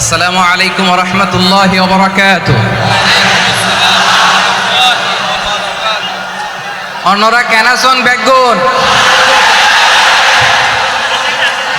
আসসালামু আলাইকুম রহমতুল্লাহ ওবরাকাত অন্যরা কেনাসন বেগুন?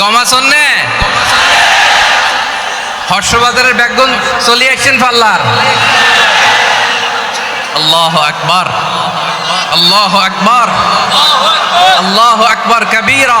গমাসন নে হর্ষবাজারের বেগুন চলে আসছেন পাল্লার। আল্লাহ আকবার। আল্লাহ আকবার। আল্লাহ আকবার, কবীরা।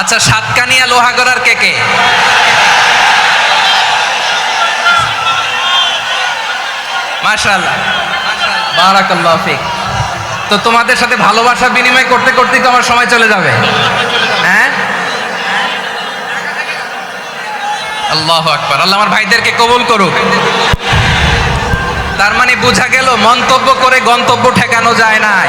আচ্ছা সাতকানিয়া লোহাগড়ার কে কে? মাশাল্লাহ বারাকাল্লাহ তো তোমাদের সাথে ভালোবাসা বিনিময় করতে করতেই তো আমার সময় চলে যাবে। হ্যাঁ? আল্লাহ আকবার। আল্লাহ আমার ভাইদেরকে কবুল করুক। তার মানে বোঝা গেল, মন্তব্য করে গন্তব্য ঠেকানো যায় নাই।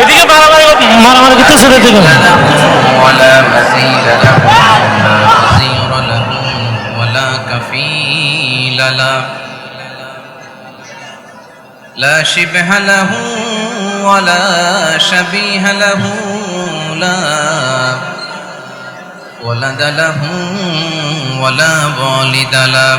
এদিকে মারামারি মারামারি করতেছে না এদিকে له ولا مثيل له ولا نظير له ولا كفيل له لا شبه له ولا شبيه له لا ولد له ولا والد له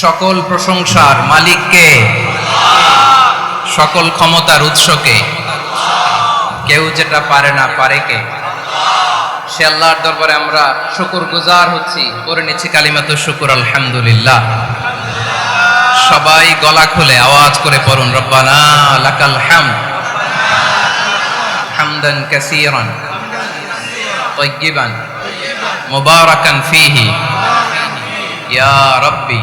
সকল প্রশংসার মালিককে সকল ক্ষমতার উৎসকে কেউ যেটা পারে না পারে কে সে আল্লাহর দরবারে আমরা শুকুর গুজার হচ্ছি করে নিচ্ছি কালিমাত শুকুর আলহামদুলিল্লাহ সবাই গলা খুলে আওয়াজ করে পড়ুন রব্বানা লাকাল হামদ হামদান কাসীরান طيبا مباركا فيه يا ربي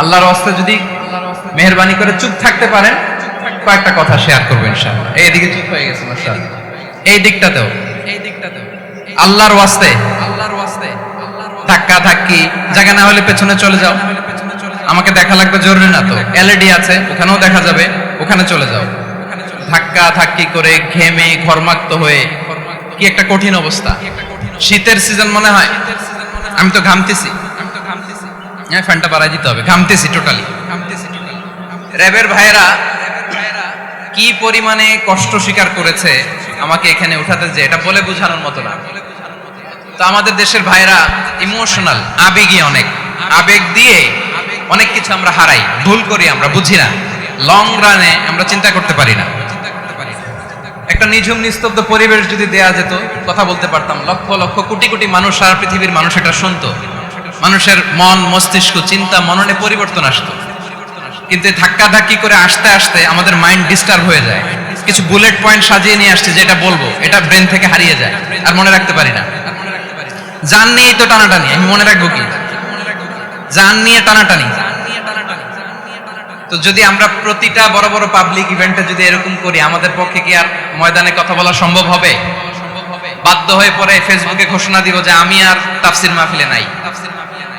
আল্লাহর ওয়াস্তে যদি মেহরবানি করে চুপ থাকতে পারেন কয়েকটা কথা শেয়ার করব ইনশাআল্লাহ। এইদিকে চুপ হয়ে গেছে মাশাআল্লাহ। এই দিকটাতেও। এই দিকটাতেও। আল্লাহর ওয়াস্তে আল্লাহর ওয়াস্তে ধাক্কা ধাক্কি জায়গা না হলে পেছনে চলে যাও। আমাকে দেখা লাগবে জরুরি না তো। এলইডি আছে ওখানেও দেখা যাবে। ওখানে চলে যাও। ধাক্কা ধাক্কি করে ঘেমে ঘরমাক্ত হয়ে কি একটা কঠিন অবস্থা। শীতের সিজন মনে হয়। আমি তো ঘামতেছি। হ্যাঁ ফ্যানটা বাড়াই দিতে হবে। ঘামতেছি টোটালি ঘামতেছি টোটালি র্যাবের ভাইয়েরা, কি পরিমাণে কষ্ট স্বীকার করেছে আমাকে এখানে উঠাতে যে এটা বলে বোঝানোর মতো না। তো আমাদের দেশের ভাইরা ইমোশনাল আবেগী অনেক। আবেগ দিয়ে অনেক কিছু আমরা হারাই, ভুল করি আমরা, বুঝি না। লং রানে আমরা চিন্তা করতে পারি না। একটা নিঝুম, নিস্তব্ধ পরিবেশ যদি দেয়া যেত, কথা বলতে পারতাম, লক্ষ লক্ষ কোটি কোটি মানুষ সারা পৃথিবীর মানুষ এটা শুনতো। মানুষের মন, মস্তিষ্ক, চিন্তা, মননে পরিবর্তন আসতো। কিন্তু ধাক্কা ধাক্কি করে আসতে আসতে আমাদের মাইন্ড ডিস্টার্ব হয়ে যায়। কিছু বুলেট পয়েন্ট সাজিয়ে নিয়ে আসছে যেটা বলব, এটা ব্রেন থেকে হারিয়ে যায়, আর মনে রাখতে পারি না। জান নিয়ে তো টানাটানি, আমি মনে রাখব কি? জান নিয়ে টানাটানি। তো যদি আমরা প্রতিটা বড় বড় পাবলিক ইভেন্টে যদি এরকম করি, আমাদের পক্ষে কি আর ময়দানে কথা বলা সম্ভব হবে? বাধ্য হয়ে পরে ফেসবুকে ঘোষণা দিব যে আমি আর তাফসির মাহফিলে নাই।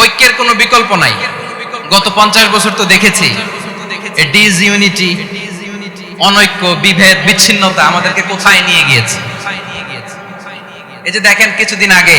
ঐক্যের কোনো বিকল্প নাই। গত পঞ্চাশ বছর তো দেখেছি। ডিজ ইউনিটি অনৈক্য, বিভেদ, বিচ্ছিন্নতা আমাদেরকে কোথায় নিয়ে গিয়েছে? এই যে দেখেন, কিছুদিন আগে